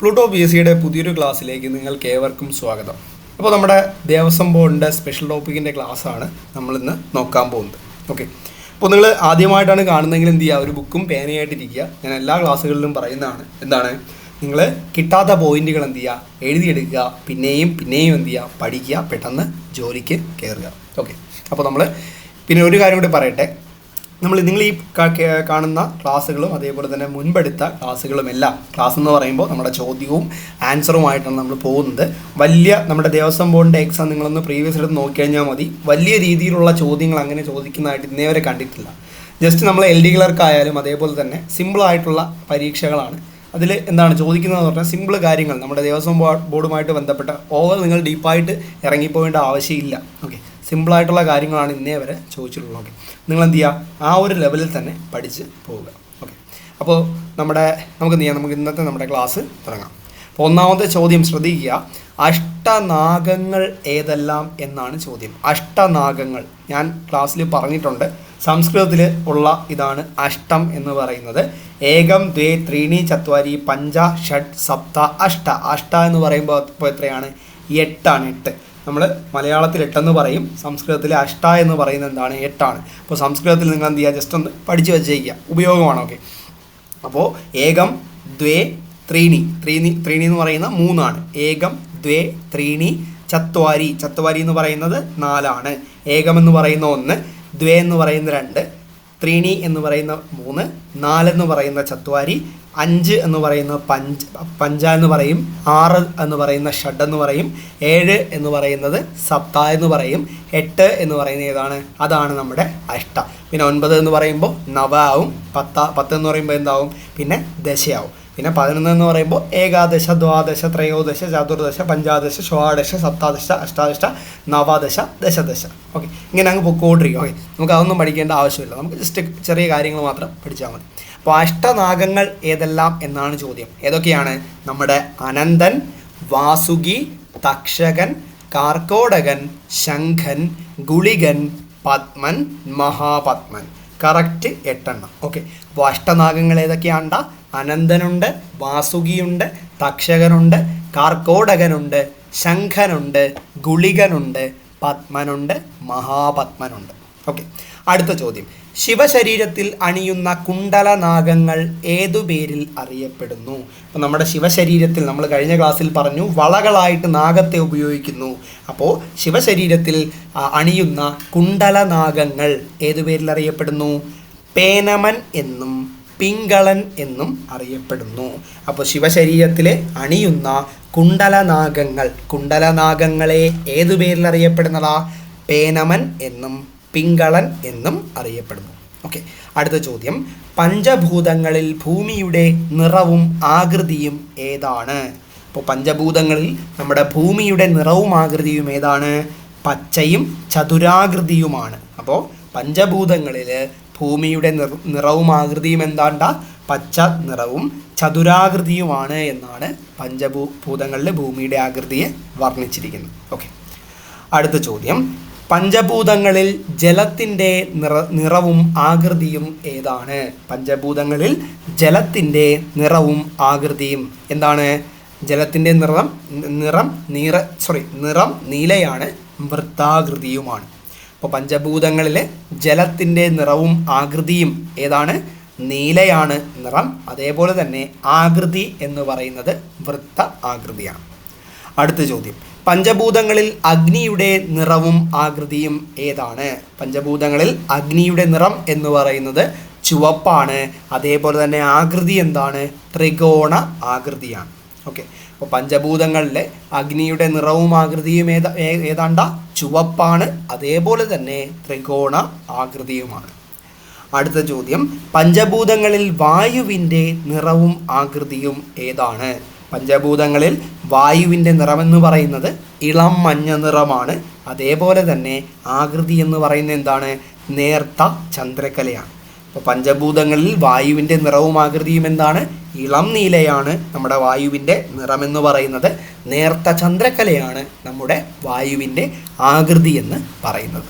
Pluto P S സിയുടെ പുതിയൊരു ക്ലാസ്സിലേക്ക് നിങ്ങൾക്ക് ഏവർക്കും സ്വാഗതം. അപ്പോൾ നമ്മുടെ ദേവസ്വം ബോർഡിന്റെ സ്പെഷ്യൽ ടോപ്പിക്കിന്റെ ക്ലാസ്സാണ് നമ്മളിന്ന് നോക്കാൻ പോകുന്നത്. ഓക്കെ. അപ്പോൾ നിങ്ങൾ ആദ്യമായിട്ടാണ് കാണുന്നതെങ്കിൽ എന്ത് ചെയ്യുക? ഒരു ബുക്കും പേനയായിട്ടിരിക്കുക. ഞാൻ എല്ലാ ക്ലാസ്സുകളിലും പറയുന്നതാണ് എന്താണ്? നിങ്ങൾ കിട്ടാത്ത പോയിന്റുകൾ എന്ത് ചെയ്യുക? എഴുതിയെടുക്കുക. പിന്നെയും പിന്നെയും എന്ത് ചെയ്യുക? പഠിക്കുക. പെട്ടെന്ന് ജോലിക്ക് കയറുക. ഓക്കെ. അപ്പോൾ നമ്മൾ പിന്നെ ഒരു കാര്യം കൂടി പറയട്ടെ. നമ്മൾ നിങ്ങൾ ഈ കാണുന്ന ക്ലാസ്സുകളും അതേപോലെ തന്നെ മുൻപെടുത്ത ക്ലാസ്സുകളും എല്ലാം ക്ലാസ് എന്ന് പറയുമ്പോൾ നമ്മുടെ ചോദ്യവും ആൻസറുമായിട്ടാണ് നമ്മൾ പോകുന്നത്. വലിയ നമ്മുടെ ദേവസ്വം ബോർഡിന്റെ എക്സാം നിങ്ങളൊന്ന് പ്രീവിയസ് എടുത്ത് നോക്കിക്കഴിഞ്ഞാൽ മതി. വലിയ രീതിയിലുള്ള ചോദ്യങ്ങൾ അങ്ങനെ ചോദിക്കുന്നതായിട്ട് ഇന്നേ വരെ കണ്ടിട്ടില്ല. ജസ്റ്റ് നമ്മൾ എൽ ഡി ക്ലർക്കായാലും അതേപോലെ തന്നെ സിമ്പിളായിട്ടുള്ള പരീക്ഷകളാണ്. അതിൽ എന്താണ് ചോദിക്കുന്നതെന്ന് പറഞ്ഞാൽ സിമ്പിൾ കാര്യങ്ങൾ. നമ്മുടെ ദേവസ്വം ബോർഡുമായിട്ട് ബന്ധപ്പെട്ട ഓവർ നിങ്ങൾ ഡീപ്പായിട്ട് ഇറങ്ങിപ്പോകേണ്ട ആവശ്യമില്ല. ഓക്കെ സിമ്പിളായിട്ടുള്ള കാര്യങ്ങളാണ് ഇന്നേ വരെ ചോദിച്ചിട്ടുള്ളത്. ഓക്കെ നിങ്ങൾ എന്ത് ചെയ്യുക ആ ഒരു ലെവലിൽ തന്നെ പഠിച്ച് പോവുക. ഓക്കെ അപ്പോൾ നമ്മുടെ നമുക്ക് എന്ത് ചെയ്യാം നമുക്ക് ഇന്നത്തെ നമ്മുടെ ക്ലാസ് തുടങ്ങാം. അപ്പോൾ ഒന്നാമത്തെ ചോദ്യം ശ്രദ്ധിക്കുക. അഷ്ടനാഗങ്ങൾ ഏതെല്ലാം എന്നാണ് ചോദ്യം. അഷ്ടനാഗങ്ങൾ. ഞാൻ ക്ലാസ്സിൽ പറഞ്ഞിട്ടുണ്ട്. സംസ്കൃതത്തിൽ ഉള്ള ഇതാണ് അഷ്ടം എന്ന് പറയുന്നത്. ഏകം ദ്വേ ത്രീണി ചത്വാരി പഞ്ച ഷഡ് സപ്ത അഷ്ട. അഷ്ട എന്ന് പറയുമ്പോൾ ഇപ്പോൾ എത്രയാണ്? എട്ടാണ്. എട്ട്. നമ്മൾ മലയാളത്തിൽ എട്ടെന്ന് പറയും സംസ്കൃതത്തിൽ അഷ്ട എന്ന് പറയുന്നത് എന്താണ്? എട്ടാണ്. അപ്പോൾ സംസ്കൃതത്തിൽ നിങ്ങൾ എന്ത് ചെയ്യുക ജസ്റ്റ് ഒന്ന് പഠിച്ച് വെച്ചേക്കുക ഉപയോഗമാണ് ഓക്കെ അപ്പോൾ ഏകം ദ്വേ ത്രീണി. ത്രീണി ത്രീണി എന്ന് പറയുന്ന മൂന്നാണ്. ഏകം ദ്വേ ത്രീണി ചത്വാരി. ചത്വാരി എന്ന് പറയുന്നത് നാലാണ്. ഏകം എന്ന് പറയുന്ന ഒന്ന് ദ്വേ എന്ന് പറയുന്ന രണ്ട് ത്രീണി എന്ന് പറയുന്ന മൂന്ന് നാലെന്ന് പറയുന്ന ചത്വാരി അഞ്ച് എന്ന് പറയുന്ന പഞ്ച് പഞ്ച എന്ന് പറയും ആറ് എന്ന് പറയുന്ന ഷഡ് എന്ന് പറയും ഏഴ് എന്ന് പറയുന്നത് സപ്ത എന്ന് പറയും എട്ട് എന്ന് പറയുന്നത് ഏതാണ്? അതാണ് നമ്മുടെ അഷ്ട. പിന്നെ ഒൻപത് എന്ന് പറയുമ്പോൾ നവ ആവും പത്ത പത്ത് എന്ന് പറയുമ്പോൾ എന്താവും? പിന്നെ ദശയാവും. പിന്നെ പതിനൊന്ന് എന്ന് പറയുമ്പോൾ ഏകാദശ ദ്വാദശ ത്രയോദശ ചതുർദശ പഞ്ചാദശ ഷോഡശ സപ്താദശ അഷ്ടാദശ നവാദശ ദശദശ. ഓക്കെ ഇങ്ങനെ അങ്ങ് പൊക്കോണ്ടിരിക്കും. ഓക്കെ നമുക്ക് അതൊന്നും പഠിക്കേണ്ട ആവശ്യമില്ല. നമുക്ക് ജസ്റ്റ് ചെറിയ കാര്യങ്ങൾ മാത്രം പഠിച്ചാൽ മതി. അപ്പോൾ അഷ്ടനാഗങ്ങൾ ഏതെല്ലാം എന്നാണ് ചോദ്യം. ഏതൊക്കെയാണ്? നമ്മുടെ അനന്തൻ വാസുകി തക്ഷകൻ കാർക്കോടകൻ ശംഖൻ ഗുളികൻ പത്മൻ മഹാപത്മൻ. കറക്റ്റ് എട്ടെണ്ണം. ഓക്കെ അപ്പോൾ അഷ്ടനാഗങ്ങൾ ഏതൊക്കെയാണ്ട? അനന്തനുണ്ട് വാസുകിയുണ്ട് തക്ഷകനുണ്ട് കാർക്കോടകനുണ്ട് ശംഖനുണ്ട് ഗുളികനുണ്ട് പത്മനുണ്ട് മഹാപത്മനുണ്ട്. ഓക്കെ അടുത്ത ചോദ്യം. ശിവശരീരത്തിൽ അണിയുന്ന കുണ്ടലനാഗങ്ങൾ ഏതു പേരിൽ അറിയപ്പെടുന്നു? അപ്പോൾ നമ്മുടെ ശിവശരീരത്തിൽ നമ്മൾ കഴിഞ്ഞ ക്ലാസ്സിൽ പറഞ്ഞു വളകളായിട്ട് നാഗത്തെ ഉപയോഗിക്കുന്നു. അപ്പോൾ ശിവശരീരത്തിൽ അണിയുന്ന കുണ്ടലനാഗങ്ങൾ ഏതു പേരിൽ അറിയപ്പെടുന്നു? പേനമൻ എന്നും പിങ്കളൻ എന്നും അറിയപ്പെടുന്നു. അപ്പോൾ ശിവശരീരത്തിലെ അണിയുന്ന കുണ്ടലനാഗങ്ങൾ കുണ്ടലനാഗങ്ങളെ ഏതു പേരിൽ അറിയപ്പെടുന്നതാ? പേനമൻ എന്നും പിങ്കളൻ എന്നും അറിയപ്പെടുന്നു. ഓക്കെ അടുത്ത ചോദ്യം. പഞ്ചഭൂതങ്ങളിൽ ഭൂമിയുടെ നിറവും ആകൃതിയും ഏതാണ്? അപ്പോൾ പഞ്ചഭൂതങ്ങളിൽ നമ്മുടെ ഭൂമിയുടെ നിറവും ആകൃതിയും ഏതാണ്? പച്ചയും ചതുരാകൃതിയുമാണ്. അപ്പോൾ പഞ്ചഭൂതങ്ങളിൽ ഭൂമിയുടെ നിർ നിറവും ആകൃതിയും എന്താണ്ട? പച്ച നിറവും ചതുരാകൃതിയുമാണ് എന്നാണ് പഞ്ചഭൂ ഭൂതങ്ങളിൽ ഭൂമിയുടെ ആകൃതിയെ വർണിച്ചിരിക്കുന്നത്. ഓക്കെ അടുത്ത ചോദ്യം. പഞ്ചഭൂതങ്ങളിൽ ജലത്തിന്റെ നിറ നിറവും ആകൃതിയും ഏതാണ്? പഞ്ചഭൂതങ്ങളിൽ ജലത്തിന്റെ നിറവും ആകൃതിയും എന്താണ്? ജലത്തിന്റെ നിറം നിറം നീറ സോറി നിറം നീലയാണ് വൃത്താകൃതിയുമാണ്. അപ്പോൾ പഞ്ചഭൂതങ്ങളിലെ ജലത്തിന്റെ നിറവും ആകൃതിയും ഏതാണ്? നീലയാണ് നിറം. അതേപോലെ തന്നെ ആകൃതി എന്ന് പറയുന്നത് വൃത്ത ആകൃതിയാണ്. അടുത്ത ചോദ്യം. പഞ്ചഭൂതങ്ങളിൽ അഗ്നിയുടെ നിറവും ആകൃതിയും ഏതാണ്? പഞ്ചഭൂതങ്ങളിൽ അഗ്നിയുടെ നിറം എന്ന് പറയുന്നത് ചുവപ്പാണ്. അതേപോലെ തന്നെ ആകൃതി എന്താണ്? ത്രികോണ ആകൃതിയാണ്. ഓക്കെ. അപ്പോൾ പഞ്ചഭൂതങ്ങളിലെ അഗ്നിയുടെ നിറവും ആകൃതിയും ഏതാ ഏതാണ്ട? ചുവപ്പാണ്. അതേപോലെ തന്നെ ത്രികോണ ആകൃതിയുമാണ്. അടുത്ത ചോദ്യം. പഞ്ചഭൂതങ്ങളിൽ വായുവിന്റെ നിറവും ആകൃതിയും ഏതാണ്? പഞ്ചഭൂതങ്ങളിൽ വായുവിന്റെ നിറമെന്ന് പറയുന്നത് ഇളം മഞ്ഞ നിറമാണ്. അതേപോലെ തന്നെ ആകൃതി എന്ന് പറയുന്നത് എന്താണ്? നേർത്ത ചന്ദ്രക്കലയാണ് പഞ്ചഭൂതങ്ങളിൽ വായുവിന്റെ നിറവും ആകൃതിയും എന്താണ്? ഇളം നീലയാണ് നമ്മുടെ വായുവിന്റെ നിറമെന്ന് പറയുന്നത്. നേർത്ത ചന്ദ്രക്കലയാണ് നമ്മുടെ വായുവിന്റെ ആകൃതി എന്ന് പറയുന്നത്.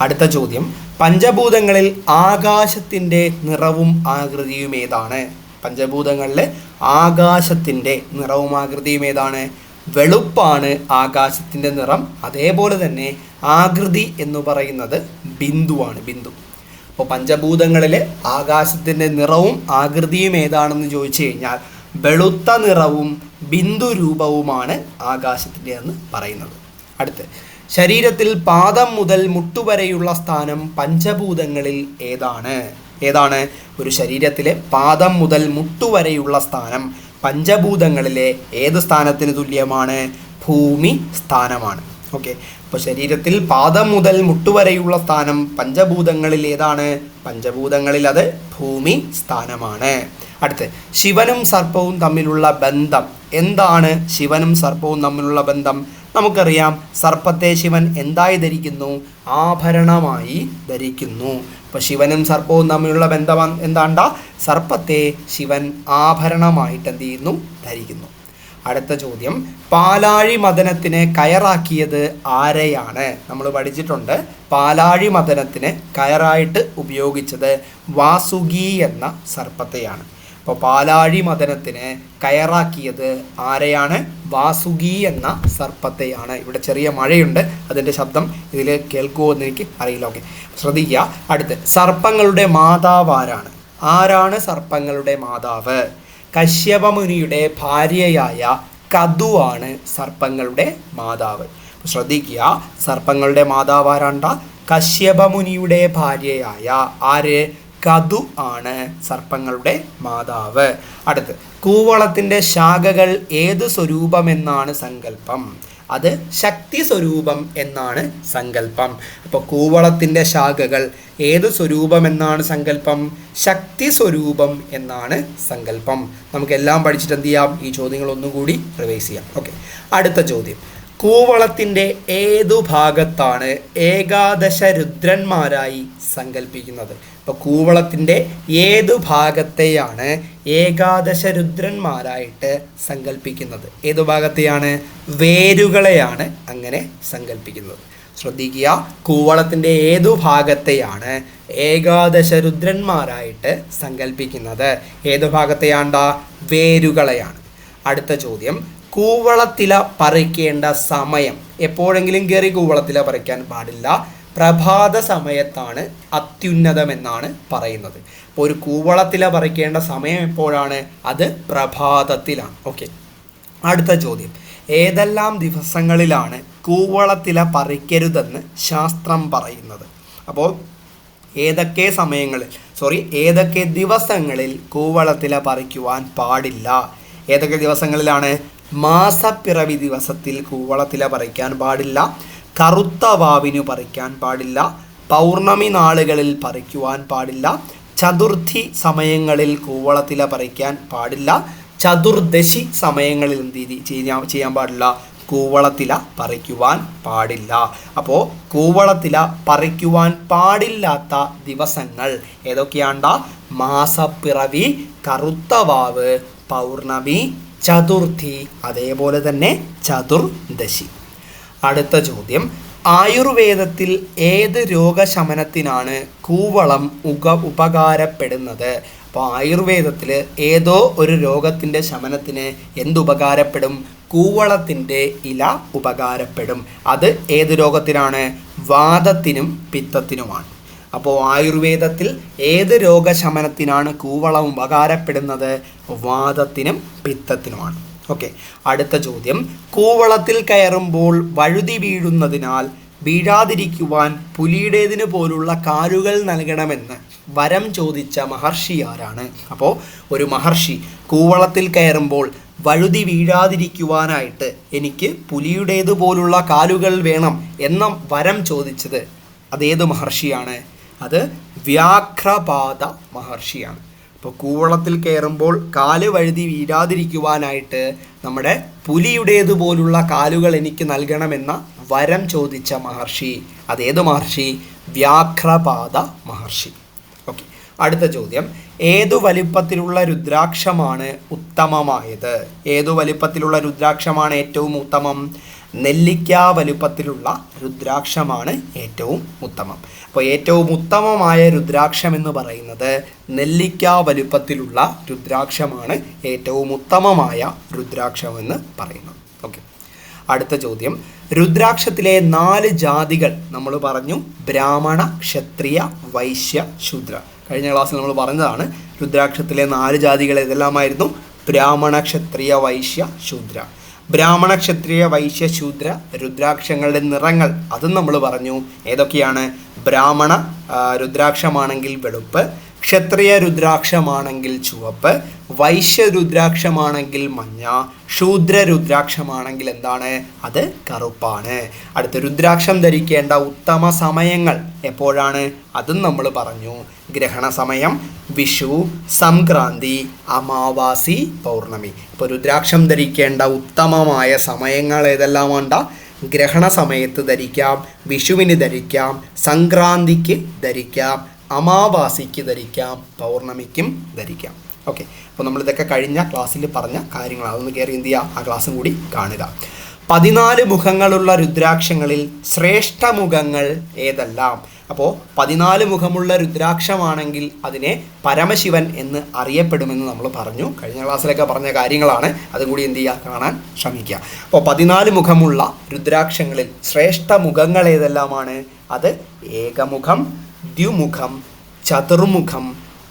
അടുത്ത ചോദ്യം. പഞ്ചഭൂതങ്ങളിൽ ആകാശത്തിന്റെ നിറവും ആകൃതിയും ഏതാണ്? പഞ്ചഭൂതങ്ങളിൽ ആകാശത്തിന്റെ നിറവും ആകൃതിയും ഏതാണ്? വെളുപ്പാണ് ആകാശത്തിന്റെ നിറം. അതേപോലെ തന്നെ ആകൃതി എന്ന് പറയുന്നത് ബിന്ദുവാണ് ബിന്ദു. അപ്പോൾ പഞ്ചഭൂതങ്ങളിൽ ആകാശത്തിന്റെ നിറവും ആകൃതിയും ഏതാണെന്ന് ചോദിച്ചു കഴിഞ്ഞാൽ വെളുത്ത നിറവും ബിന്ദുരൂപവുമാണ് ആകാശത്തിന്റെ എന്ന് പറയുന്നത്. അടുത്ത് ശരീരത്തിൽ പാദം മുതൽ മുട്ടുവരെയുള്ള സ്ഥാനം പഞ്ചഭൂതങ്ങളിൽ ഏതാണ്? ഏതാണ്? ഒരു ശരീരത്തിലെ പാദം മുതൽ മുട്ടുവരെയുള്ള സ്ഥാനം പഞ്ചഭൂതങ്ങളിലെ ഏത് സ്ഥാനത്തിന് തുല്യമാണ്? ഭൂമി സ്ഥാനമാണ്. ഓക്കെ അപ്പോൾ ശരീരത്തിൽ പാദം മുതൽ മുട്ടുവരെയുള്ള സ്ഥാനം പഞ്ചഭൂതങ്ങളിൽ ഏതാണ്? പഞ്ചഭൂതങ്ങളിൽ അത് ഭൂമി സ്ഥാനമാണ്. അടുത്ത് ശിവനും സർപ്പവും തമ്മിലുള്ള ബന്ധം എന്താണ്? ശിവനും സർപ്പവും തമ്മിലുള്ള ബന്ധം നമുക്കറിയാം. സർപ്പത്തെ ശിവൻ എന്തായി ധരിക്കുന്നു? ആഭരണമായി ധരിക്കുന്നു. അപ്പോൾ ശിവനും സർപ്പവും തമ്മിലുള്ള ബന്ധം എന്താണ്ട സർപ്പത്തെ ശിവൻ ആഭരണമായിട്ട് എന്ത് ചെയ്യുന്നു? ധരിക്കുന്നു. അടുത്ത ചോദ്യം. പാലാഴി മദനത്തിന് കയറാക്കിയത് ആരെയാണ്? നമ്മൾ പഠിച്ചിട്ടുണ്ട് പാലാഴി മദനത്തിന് കയറായിട്ട് ഉപയോഗിച്ചത് വാസുകി എന്ന സർപ്പത്തെയാണ്. അപ്പോൾ പാലാഴി മദനത്തിന് കയറാക്കിയത് ആരെയാണ്? വാസുകി എന്ന സർപ്പത്തെയാണ്. ഇവിടെ ചെറിയ മഴയുണ്ട്. അതിന്റെ ശബ്ദം ഇതിൽ കേൾക്കുമോ എന്ന് എനിക്ക് അറിയില്ല. ഓക്കെ. ശ്രദ്ധിക്കുക. അടുത്ത്. സർപ്പങ്ങളുടെ മാതാവ് ആരാണ്? ആരാണ് സർപ്പങ്ങളുടെ മാതാവ്? കശ്യപമുനിയുടെ ഭാര്യയായ കതുവാണ് സർപ്പങ്ങളുടെ മാതാവ്. ശ്രദ്ധിക്കുക സർപ്പങ്ങളുടെ മാതാവ് ആരാണ്ട? കശ്യപമുനിയുടെ ഭാര്യയായ ആര്? കതു ആണ് സർപ്പങ്ങളുടെ മാതാവ്. അടുത്ത് കൂവളത്തിന്റെ ശാഖകൾ ഏത് സ്വരൂപമെന്നാണ് സങ്കല്പം? അത് ശക്തി സ്വരൂപം എന്നാണ് സങ്കല്പം. അപ്പോൾ കൂവളത്തിന്റെ ശാഖകൾ ഏത് സ്വരൂപം എന്നാണ് സങ്കല്പം? ശക്തി സ്വരൂപം എന്നാണ് സങ്കല്പം. നമുക്കെല്ലാം പഠിച്ചിട്ട് എന്ത് ചെയ്യാം? ഈ ചോദ്യങ്ങൾ ഒന്നും കൂടി റിവൈസ് ചെയ്യാം. ഓക്കെ അടുത്ത ചോദ്യം. കൂവളത്തിന്റെ ഏതു ഭാഗത്താണ് ഏകാദശ രുദ്രന്മാരായി സങ്കല്പിക്കുന്നത്? ഇപ്പോൾ കൂവളത്തിന്റെ ഏതു ഭാഗത്തെയാണ് ഏകാദശ രുദ്രന്മാരായിട്ട് സങ്കല്പിക്കുന്നത് ഏതു ഭാഗത്തെയാണ്? വേരുകളെയാണ് അങ്ങനെ സങ്കല്പിക്കുന്നത് ശ്രദ്ധിക്കുക കൂവളത്തിന്റെ ഏതു ഭാഗത്തെയാണ് ഏകാദശ രുദ്രന്മാരായിട്ട് സങ്കല്പിക്കുന്നത് ഏതു ഭാഗത്തെയാണ്ട? വേരുകളെയാണ്. അടുത്ത ചോദ്യം കൂവളത്തില പറിക്കേണ്ട സമയം. എപ്പോഴെങ്കിലും കയറി കൂവളത്തില പറിക്കാൻ പാടില്ല. പ്രഭാത സമയത്താണ് അത്യുന്നതമെന്നാണ് പറയുന്നത്. അപ്പോൾ ഒരു കൂവളത്തില പറിക്കേണ്ട സമയം എപ്പോഴാണ്? അത് പ്രഭാതത്തിലാണ്. ഓക്കെ. അടുത്ത ചോദ്യം. ഏതെല്ലാം ദിവസങ്ങളിലാണ് കൂവളത്തില പറിക്കരുതെന്ന് ശാസ്ത്രം പറയുന്നത്? അപ്പോൾ ഏതൊക്കെ സമയങ്ങളിൽ സോറി ഏതൊക്കെ ദിവസങ്ങളിൽ കൂവളത്തില പറിക്കുവാൻ പാടില്ല? ഏതൊക്കെ ദിവസങ്ങളിലാണ്? മാസപ്പിറവി ദിവസത്തിൽ കൂവളത്തില പറിക്കാൻ പാടില്ല. കറുത്ത വാവിനു പറിക്കാൻ പാടില്ല. പൗർണമി നാളുകളിൽ പറിക്കുവാൻ പാടില്ല. ചതുർഥി സമയങ്ങളിൽ കൂവളത്തില പറിക്കാൻ പാടില്ല. ചതുർദശി സമയങ്ങളിൽ എന്ത് ചെയ്യാൻ ചെയ്യാൻ പാടില്ല. കൂവളത്തില പറിക്കുവാൻ പാടില്ല. അപ്പോൾ കൂവളത്തില പറിക്കുവാൻ പാടില്ലാത്ത ദിവസങ്ങൾ ഏതൊക്കെയാണ്ട? മാസപ്പിറവി കറുത്ത വാവ് പൗർണമി ചതുർഥി അതേപോലെ തന്നെ ചതുർദശി. അടുത്ത ചോദ്യം. ആയുർവേദത്തിൽ ഏത് രോഗശമനത്തിനാണ് കൂവളം ഉക ഉപകാരപ്പെടുന്നത്? അപ്പോൾ ആയുർവേദത്തിൽ ഏതോ ഒരു രോഗത്തിന്റെ ശമനത്തിന് എന്തുപകാരപ്പെടും കൂവളത്തിന്റെ ഇല ഉപകാരപ്പെടും. അത് ഏത് രോഗത്തിനാണ്? വാദത്തിനും പിത്തത്തിനുമാണ്. അപ്പോൾ ആയുർവേദത്തിൽ ഏത് രോഗശമനത്തിനാണ് കൂവളം ഉപകാരപ്പെടുന്നത്? വാദത്തിനും പിത്തത്തിനുമാണ്. ഓക്കെ അടുത്ത ചോദ്യം. കൂവളത്തിൽ കയറുമ്പോൾ വഴുതി വീഴുന്നതിനാൽ വീഴാതിരിക്കുവാൻ പുലിയുടേതിന് പോലുള്ള കാലുകൾ നൽകണമെന്ന് വരം ചോദിച്ച മഹർഷി ആരാണ്? അപ്പോൾ ഒരു മഹർഷി കൂവളത്തിൽ കയറുമ്പോൾ വഴുതി വീഴാതിരിക്കുവാനായിട്ട് എനിക്ക് പുലിയുടേതുപോലുള്ള കാലുകൾ വേണം എന്ന വരം ചോദിച്ചത് അതേത് മഹർഷിയാണ്? അത് വ്യാഘ്രപാത മഹർഷിയാണ്. അപ്പോൾ കൂവളത്തിൽ കയറുമ്പോൾ കാൽ വഴുതി വീഴാതിരിക്കുവാനായിട്ട് നമ്മുടെ പുലിയുടേതുപോലുള്ള കാലുകൾ എനിക്ക് നൽകണമെന്ന വരം ചോദിച്ച മഹർഷി. അതേത് മഹർഷി? വ്യാഘ്രപാത മഹർഷി. ഓക്കെ. അടുത്ത ചോദ്യം. ഏതു വലിപ്പത്തിലുള്ള രുദ്രാക്ഷമാണ് ഉത്തമമായത്? ഏതു വലിപ്പത്തിലുള്ള രുദ്രാക്ഷമാണ് ഏറ്റവും ഉത്തമം? നെല്ലിക്ക വലുപ്പത്തിലുള്ള രുദ്രാക്ഷമാണ് ഏറ്റവും ഉത്തമം. അപ്പോൾ ഏറ്റവും ഉത്തമമായ രുദ്രാക്ഷം എന്ന് പറയുന്നത് നെല്ലിക്ക വലുപ്പത്തിലുള്ള രുദ്രാക്ഷമാണ് ഏറ്റവും ഉത്തമമായ രുദ്രാക്ഷം എന്ന് പറയുന്നത്. ഓക്കെ. അടുത്ത ചോദ്യം. രുദ്രാക്ഷത്തിലെ നാല് ജാതികൾ നമ്മൾ പറഞ്ഞു. ബ്രാഹ്മണ ക്ഷത്രിയ വൈശ്യ ശൂദ്ര. കഴിഞ്ഞ ക്ലാസ്സിൽ നമ്മൾ പറഞ്ഞതാണ് രുദ്രാക്ഷത്തിലെ നാല് ജാതികൾ ഏതെല്ലാമായിരുന്നു? ബ്രാഹ്മണ ക്ഷത്രിയ വൈശ്യ ശൂദ്ര. ബ്രാഹ്മണ ക്ഷത്രിയ വൈശ്യ ശൂദ്ര രുദ്രാക്ഷങ്ങളുടെ നിറങ്ങൾ. അതും നമ്മൾ പറഞ്ഞു. ഏതൊക്കെയാണ്? ബ്രാഹ്മണ രുദ്രാക്ഷമാണെങ്കിൽ വെളുപ്പ് ക്ഷത്രിയ രുദ്രാക്ഷമാണെങ്കിൽ ചുവപ്പ് വൈശ്യ രുദ്രാക്ഷമാണെങ്കിൽ മഞ്ഞ ശൂദ്ര രുദ്രാക്ഷമാണെങ്കിൽ എന്താണ്? അത് കറുപ്പാണ്. അടുത്ത രുദ്രാക്ഷം ധരിക്കേണ്ട ഉത്തമ സമയങ്ങൾ എപ്പോഴാണ്? അതും നമ്മൾ പറഞ്ഞു. ഗ്രഹണ സമയം വിഷു സംക്രാന്തി അമാവാസി പൗർണമി. ഇപ്പോൾ രുദ്രാക്ഷം ധരിക്കേണ്ട ഉത്തമമായ സമയങ്ങൾ ഏതെല്ലാം വേണ്ട ഗ്രഹണ സമയത്ത് ധരിക്കാം വിഷുവിന് ധരിക്കാം സംക്രാന്തിക്ക് ധരിക്കാം. അമാവാസിക്ക് ധരിക്കാം പൗർണമിക്കും ധരിക്കാം. ഓക്കെ അപ്പോൾ നമ്മളിതൊക്കെ കഴിഞ്ഞ ക്ലാസ്സിൽ പറഞ്ഞ കാര്യങ്ങൾ അതൊന്ന് കയറി എന്ത് ചെയ്യുക ആ ക്ലാസ്സും കൂടി കാണുക. പതിനാല് മുഖങ്ങളുള്ള രുദ്രാക്ഷങ്ങളിൽ ശ്രേഷ്ഠ മുഖങ്ങൾ ഏതെല്ലാം? അപ്പോൾ പതിനാല് മുഖമുള്ള രുദ്രാക്ഷമാണെങ്കിൽ അതിനെ പരമശിവൻ എന്ന് അറിയപ്പെടുമെന്ന് നമ്മൾ പറഞ്ഞു. കഴിഞ്ഞ ക്ലാസ്സിലൊക്കെ പറഞ്ഞ കാര്യങ്ങളാണ്. അതും കൂടി എന്ത് ചെയ്യുക? കാണാൻ ശ്രമിക്കുക. അപ്പോൾ പതിനാല് മുഖമുള്ള രുദ്രാക്ഷങ്ങളിൽ ശ്രേഷ്ഠ മുഖങ്ങൾ ഏതെല്ലാമാണ്? അത് ഏകമുഖം ദ്വിമുഖം ചതുർമുഖം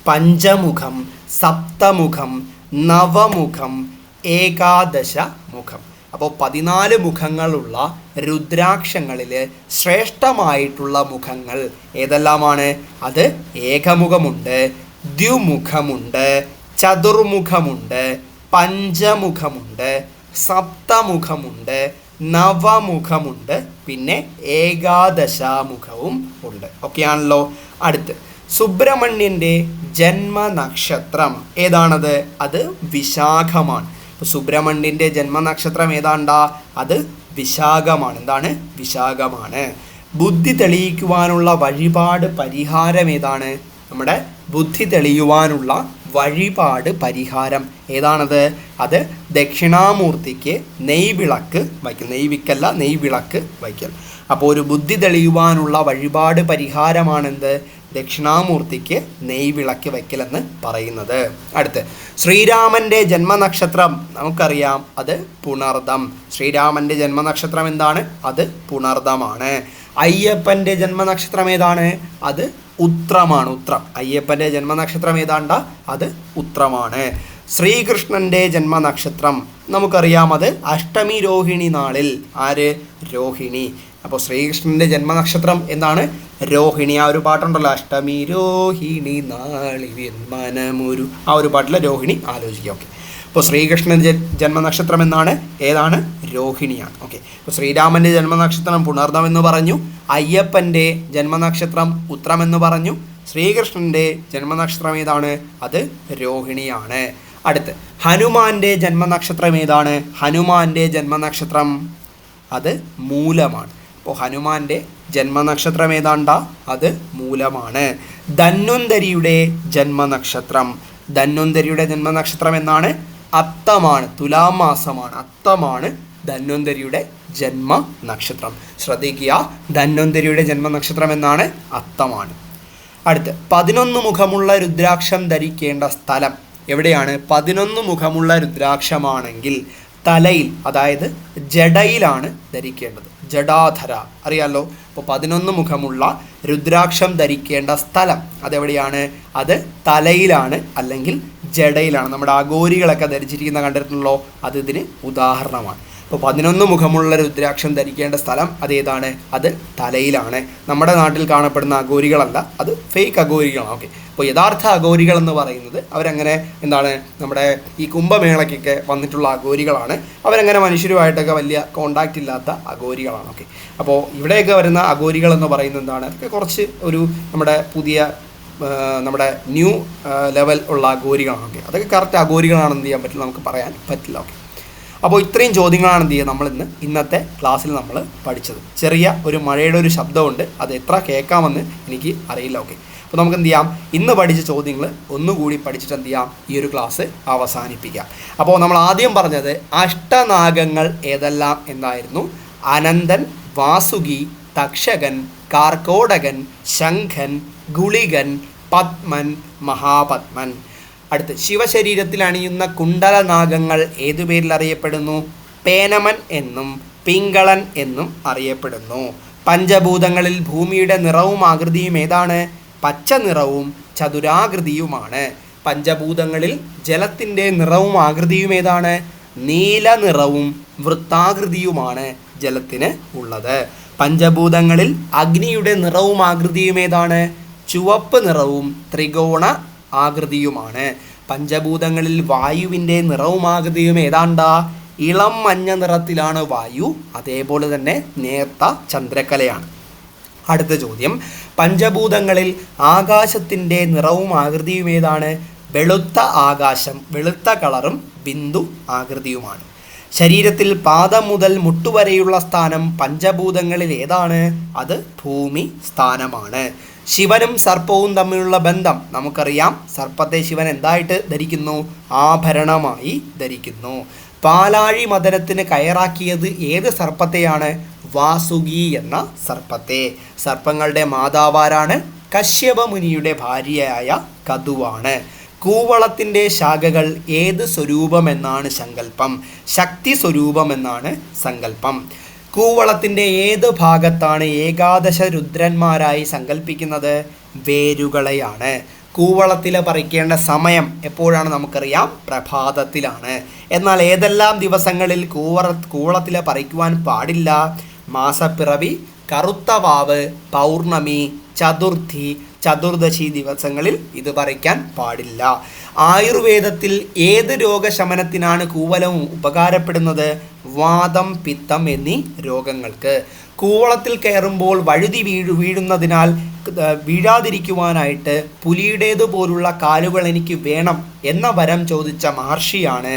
പഞ്ചമുഖം സപ്തമുഖം നവമുഖം ഏകാദശ മുഖം അപ്പോൾ പതിനാല് മുഖങ്ങളുള്ള രുദ്രാക്ഷങ്ങളിൽ ശ്രേഷ്ഠമായിട്ടുള്ള മുഖങ്ങൾ ഏതെല്ലാമാണ്? അത് ഏകമുഖമുണ്ട് ദ്വിമുഖമുണ്ട് ചതുർമുഖമുണ്ട് പഞ്ചമുഖമുണ്ട് സപ്തമുഖമുണ്ട് നവമുഖമുണ്ട്. പിന്നെ ഏകാദശാമുഖവും ഉണ്ട്. ഒക്കെയാണല്ലോ അടുത്ത്. സുബ്രഹ്മണ്യന്റെ ജന്മനക്ഷത്രം ഏതാണത്? അത് വിശാഖമാണ്. ഇപ്പോൾ സുബ്രഹ്മണ്യന്റെ ജന്മനക്ഷത്രം ഏതാണ്ടാ? അത് വിശാഖമാണ്. എന്താണ്? വിശാഖമാണ്. ബുദ്ധി തെളിയിക്കുവാനുള്ള വഴിപാട് പരിഹാരം ഏതാണ്? നമ്മുടെ ബുദ്ധി തെളിയുവാനുള്ള വഴിപാട് പരിഹാരം. ഏതാണത്? അത് ദക്ഷിണാമൂർത്തിക്ക് നെയ്വിളക്ക് വയ്ക്കൽ. നെയ്വിക്കല്ല നെയ്വിളക്ക് വയ്ക്കൽ. അപ്പോൾ ഒരു ബുദ്ധി തെളിയുവാനുള്ള വഴിപാട് പരിഹാരമാണെന്ത്? ദക്ഷിണാമൂർത്തിക്ക് നെയ്വിളക്ക് വയ്ക്കലെന്ന് പറയുന്നത്. അടുത്ത് ശ്രീരാമന്റെ ജന്മനക്ഷത്രം നമുക്കറിയാം. അത് പുണർദം. ശ്രീരാമന്റെ ജന്മനക്ഷത്രം എന്താണ്? അത് പുണർദമാണ്. അയ്യപ്പന്റെ ജന്മനക്ഷത്രം ഏതാണ്? അത് ഉത്രമാണ് ഉത്രം. അയ്യപ്പന്റെ ജന്മനക്ഷത്രം ഏതാണ്ട? അത് ഉത്രമാണ്. ശ്രീകൃഷ്ണന്റെ ജന്മനക്ഷത്രം. നമുക്കറിയാം അത് അഷ്ടമി രോഹിണി നാളിൽ. ആര്? രോഹിണി. അപ്പോൾ ശ്രീകൃഷ്ണന്റെ ജന്മനക്ഷത്രം എന്താണ്? രോഹിണി. ആ ഒരു പാട്ടുണ്ടല്ലോ അഷ്ടമി രോഹിണി നാളി മനമൊരു ആ ഒരു പാട്ടിലെ രോഹിണി ആലോചിക്കുക ഓക്കെ. അപ്പോൾ ശ്രീകൃഷ്ണന്റെ ജന്മനക്ഷത്രം എന്നാണ് ഏതാണ്? രോഹിണിയാണ്. ഓക്കെ അപ്പോൾ ശ്രീരാമന്റെ ജന്മനക്ഷത്രം പുണർദം എന്ന് പറഞ്ഞു അയ്യപ്പന്റെ ജന്മനക്ഷത്രം ഉത്രം എന്ന് പറഞ്ഞു ശ്രീകൃഷ്ണന്റെ ജന്മനക്ഷത്രം ഏതാണ്? അത് രോഹിണിയാണ്. അടുത്ത് ഹനുമാന്റെ ജന്മനക്ഷത്രം ഏതാണ്? ഹനുമാന്റെ ജന്മനക്ഷത്രം അത് മൂലമാണ്. അപ്പോൾ ഹനുമാന്റെ ജന്മനക്ഷത്രം ഏതാണ്ട? അത് മൂലമാണ്. ധന്വന്തരിയുടെ ജന്മനക്ഷത്രം. ധന്വന്തരിയുടെ ജന്മനക്ഷത്രം എന്നാണ്? അത്തമാണ് തുലാം മാസമാണ് അത്തമാണ് ധന്വന്തരിയുടെ ജന്മ നക്ഷത്രം. ശ്രദ്ധിക്കുക ധന്വന്തരിയുടെ ജന്മ നക്ഷത്രം എന്നാണ് അത്തമാണ്. അടുത്ത് പതിനൊന്ന് മുഖമുള്ള രുദ്രാക്ഷം ധരിക്കേണ്ട സ്ഥലം എവിടെയാണ്? പതിനൊന്ന് മുഖമുള്ള രുദ്രാക്ഷമാണെങ്കിൽ തലയിൽ അതായത് ജടയിലാണ് ധരിക്കേണ്ടത്. ജഡാധര. അറിയാലോ? അപ്പോൾ പതിനൊന്ന് മുഖമുള്ള രുദ്രാക്ഷം ധരിക്കേണ്ട സ്ഥലം അതെവിടെയാണ്? അത് തലയിലാണ് അല്ലെങ്കിൽ ജടയിലാണ്. നമ്മുടെ അഗോരികളൊക്കെ ധരിച്ചിരിക്കുന്ന കണ്ടിട്ടുള്ളോ അത് ഇതിന് ഉദാഹരണമാണ്. അപ്പോൾ പതിനൊന്ന് മുഖമുള്ള രുദ്രാക്ഷം ധരിക്കേണ്ട സ്ഥലം അതേതാണ്? അത് തലയിലാണ്. നമ്മുടെ നാട്ടിൽ കാണപ്പെടുന്ന അഗോരികളല്ല അത് ഫേക്ക് അഗോരികളാണ് ഓക്കെ അപ്പോൾ യഥാർത്ഥ അഗോരികൾ എന്ന് പറയുന്നത് അവരങ്ങനെ എന്താണ് നമ്മുടെ ഈ കുംഭമേളയ്ക്കൊക്കെ വന്നിട്ടുള്ള അഗോരികളാണ് അവരങ്ങനെ മനുഷ്യരുമായിട്ടൊക്കെ വലിയ കോണ്ടാക്റ്റ് ഇല്ലാത്ത അഗോരികളാണ് ഓക്കെ അപ്പോൾ ഇവിടെയൊക്കെ വരുന്ന അഗോരികൾ എന്ന് പറയുന്നത് എന്താണ്? അതൊക്കെ കുറച്ച് ഒരു നമ്മുടെ പുതിയ നമ്മുടെ ന്യൂ ലെവൽ ഉള്ള അഗോരികളാണ് ഓക്കെ അതൊക്കെ കറക്റ്റ് അഗോരികളാണെന്ന് ചെയ്യാൻ പറ്റില്ല? നമുക്ക് പറയാൻ പറ്റില്ല. ഓക്കെ അപ്പോൾ ഇത്രയും ചോദ്യങ്ങളാണ് എന്ത് ചെയ്യുക? നമ്മൾ ഇന്ന് ഇന്നത്തെ ക്ലാസ്സിൽ നമ്മൾ പഠിച്ചത്. ചെറിയ ഒരു മഴയുടെ ഒരു ശബ്ദമുണ്ട്. അത് എത്ര കേൾക്കാമെന്ന് എനിക്ക് അറിയില്ല. ഓക്കെ. അപ്പോൾ നമുക്ക് എന്ത് ചെയ്യാം? ഇന്ന് പഠിച്ച ചോദ്യങ്ങൾ ഒന്നുകൂടി പഠിച്ചിട്ട് എന്ത് ചെയ്യാം? ഈ ഒരു ക്ലാസ് അവസാനിപ്പിക്കാം. അപ്പോൾ നമ്മൾ ആദ്യം പറഞ്ഞത് അഷ്ടനാഗങ്ങൾ ഏതെല്ലാം എന്നായിരുന്നു. അനന്തൻ വാസുകി തക്ഷകൻ കാർക്കോടകൻ ശംഖൻ ഗുളികൻ പത്മൻ മഹാപത്മൻ. അടുത്ത് ശിവശരീരത്തിൽ അണിയുന്ന കുണ്ടലനാഗങ്ങൾ ഏതു പേരിൽ അറിയപ്പെടുന്നു? പേനമൻ എന്നും പിങ്കളൻ എന്നും അറിയപ്പെടുന്നു. പഞ്ചഭൂതങ്ങളിൽ ഭൂമിയുടെ നിറവും ആകൃതിയും ഏതാണ്? പച്ച നിറവും ചതുരാകൃതിയുമാണ്. പഞ്ചഭൂതങ്ങളിൽ ജലത്തിന്റെ നിറവും ആകൃതിയും ഏതാണ്? നീല നിറവും വൃത്താകൃതിയുമാണ് ജലത്തിന് ഉള്ളത്. പഞ്ചഭൂതങ്ങളിൽ അഗ്നിയുടെ നിറവും ആകൃതിയും ഏതാണ്? ചുവപ്പ് നിറവും ത്രികോണ ആകൃതിയുമാണ്. പഞ്ചഭൂതങ്ങളിൽ വായുവിന്റെ നിറവും ആകൃതിയും ഏതാണ്ടാ? ഇളം മഞ്ഞ നിറത്തിലാണ് വായു അതേപോലെ തന്നെ നേർത്ത ചന്ദ്രക്കലയാണ്. അടുത്ത ചോദ്യം. പഞ്ചഭൂതങ്ങളിൽ ആകാശത്തിന്റെ നിറവും ആകൃതിയും ഏതാണ്? വെളുത്ത ആകാശം വെളുത്ത കളറും ബിന്ദു ആകൃതിയുമാണ്. ശരീരത്തിൽ പാദം മുതൽ മുട്ടുവരെയുള്ള സ്ഥാനം പഞ്ചഭൂതങ്ങളിൽ ഏതാണ്? അത് ഭൂമി സ്ഥാനമാണ്. ശിവനും സർപ്പവും തമ്മിലുള്ള ബന്ധം നമുക്കറിയാം. സർപ്പത്തെ ശിവൻ എന്തായിട്ട് ധരിക്കുന്നു? ആഭരണമായി ധരിക്കുന്നു. പാലാഴി മദനത്തിന് കയറാക്കിയത് ഏത് സർപ്പത്തെയാണ്? വാസുകി എന്ന സർപ്പത്തെ. സർപ്പങ്ങളുടെ മാതാവാരാണ്. കശ്യപ മുനിയുടെ ഭാര്യയായ കതുവാണ്. കൂവളത്തിന്റെ ശാഖകൾ ഏത് സ്വരൂപമെന്നാണ് സങ്കല്പം? ശക്തി സ്വരൂപമെന്നാണ് സങ്കല്പം. കൂവളത്തിന്റെ ഏത് ഭാഗത്താണ് ഏകാദശ രുദ്രന്മാരായി സങ്കല്പിക്കുന്നത് വേരുകളെയാണ്. കൂവളത്തിൽ പറിക്കേണ്ട സമയം എപ്പോഴാണ് നമുക്കറിയാം? പ്രഭാതത്തിലാണ്. എന്നാൽ ഏതെല്ലാം ദിവസങ്ങളിൽ കൂവറ കൂവളത്തിലെ പറിക്കുവാൻ പാടില്ല? മാസപ്പിറവി കറുത്തവാവ് പൗർണമി ചതുർത്ഥി ചതുർദശി ദിവസങ്ങളിൽ ഇത് പറിക്കാൻ പാടില്ല. ആയുർവേദത്തിൽ ഏത് രോഗശമനത്തിനാണ് കൂവലം ഉപകാരപ്പെടുന്നത്? വാദം പിത്തം എന്നീ രോഗങ്ങൾക്ക്. കൂവളത്തിൽ കയറുമ്പോൾ വഴുതി വീഴു വീഴുന്നതിനാൽ വീഴാതിരിക്കുവാനായിട്ട് പുലിയുടേതുപോലുള്ള കാലുകൾ എനിക്ക് വേണം എന്ന വരം ചോദിച്ച മഹർഷിയാണ്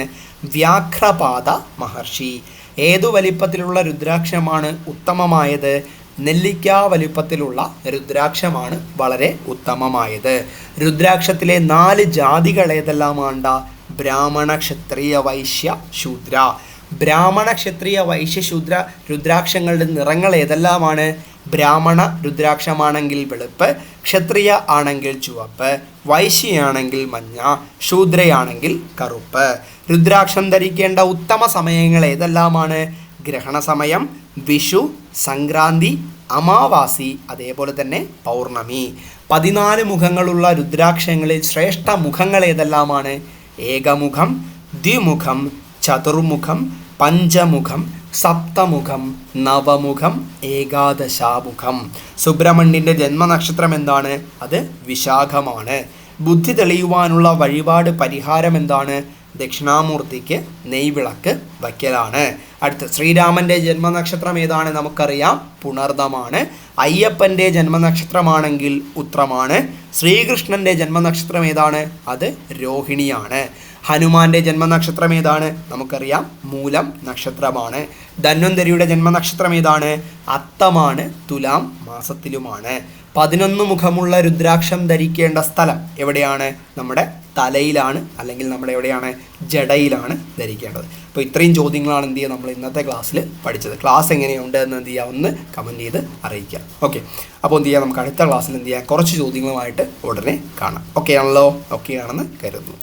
വ്യാഘ്രപാദ മഹർഷി. ഏതു വലിപ്പത്തിലുള്ള രുദ്രാക്ഷമാണ് ഉത്തമമായത്? നെല്ലിക്ക വലിപ്പത്തിലുള്ള രുദ്രാക്ഷമാണ് വളരെ ഉത്തമമായത്. രുദ്രാക്ഷത്തിലെ നാല് ജാതികൾ ഏതെല്ലാമാണ്ട? ബ്രാഹ്മണ ക്ഷത്രിയ വൈശ്യ ശൂദ്ര. ബ്രാഹ്മണ ക്ഷത്രിയ വൈശ്യ ശൂദ്ര രുദ്രാക്ഷങ്ങളുടെ നിറങ്ങൾ ഏതെല്ലാമാണ്? ബ്രാഹ്മണ രുദ്രാക്ഷമാണെങ്കിൽ വെളുപ്പ് ക്ഷത്രിയ ആണെങ്കിൽ ചുവപ്പ് വൈശ്യയാണെങ്കിൽ മഞ്ഞ ശൂദ്രയാണെങ്കിൽ കറുപ്പ്. രുദ്രാക്ഷം ധരിക്കേണ്ട ഉത്തമ സമയങ്ങൾ ഏതെല്ലാമാണ്? ഗ്രഹണ സമയം വിഷു സംക്രാന്തി അമാവാസി അതേപോലെ തന്നെ പൗർണമി. പതിനാല് മുഖങ്ങളുള്ള രുദ്രാക്ഷങ്ങളിൽ ശ്രേഷ്ഠ മുഖങ്ങൾ ഏതെല്ലാമാണ്? ഏകമുഖം ദ്വിമുഖം ചതുർമുഖം പഞ്ചമുഖം സപ്തമുഖം നവമുഖം ഏകാദശാമുഖം. സുബ്രഹ്മണ്യന്റെ ജന്മനക്ഷത്രം എന്താണ്? അത് വിശാഖമാണ്. ബുദ്ധി തെളിയുവാനുള്ള വഴിപാട് പരിഹാരം എന്താണ്? ദക്ഷിണാമൂർത്തിക്ക് നെയ്വിളക്ക് വയ്ക്കലാണ്. അടുത്ത ശ്രീരാമന്റെ ജന്മനക്ഷത്രം ഏതാണ് നമുക്കറിയാം. പുണർദമാണ്. അയ്യപ്പന്റെ ജന്മനക്ഷത്രമാണെങ്കിൽ ഉത്രമാണ്. ശ്രീകൃഷ്ണന്റെ ജന്മനക്ഷത്രം ഏതാണ്? അത് രോഹിണിയാണ്. ഹനുമാന്റെ ജന്മനക്ഷത്രം ഏതാണ്? നമുക്കറിയാം. മൂലം നക്ഷത്രമാണ്. ധന്വന്തരിയുടെ ജന്മനക്ഷത്രം ഏതാണ്? അത്തമാണ്. തുലാം മാസത്തിലുമാണ്. പതിനൊന്ന് മുഖമുള്ള രുദ്രാക്ഷം ധരിക്കേണ്ട സ്ഥലം എവിടെയാണ്? നമ്മുടെ തലയിലാണ് അല്ലെങ്കിൽ നമ്മുടെ എവിടെയാണ് ജടയിലാണ് ധരിക്കേണ്ടത്. അപ്പോൾ ഇത്രയും ചോദ്യങ്ങളാണ് എന്ത് ചെയ്യുക നമ്മൾ ഇന്നത്തെ ക്ലാസ്സിൽ പഠിച്ചത്. ക്ലാസ് എങ്ങനെയുണ്ട് എന്ന് എന്ത് ചെയ്യുക? ഒന്ന് കമന്റ് ചെയ്ത് അറിയിക്കുക. ഓക്കെ അപ്പോൾ എന്ത് ചെയ്യുക? നമുക്ക് അടുത്ത ക്ലാസ്സിൽ എന്ത് ചെയ്യാം? കുറച്ച് ചോദ്യങ്ങളുമായിട്ട് ഉടനെ കാണാം. ഓക്കെ ആണല്ലോ? ഓക്കെ ആണെന്ന് കരുതുന്നു.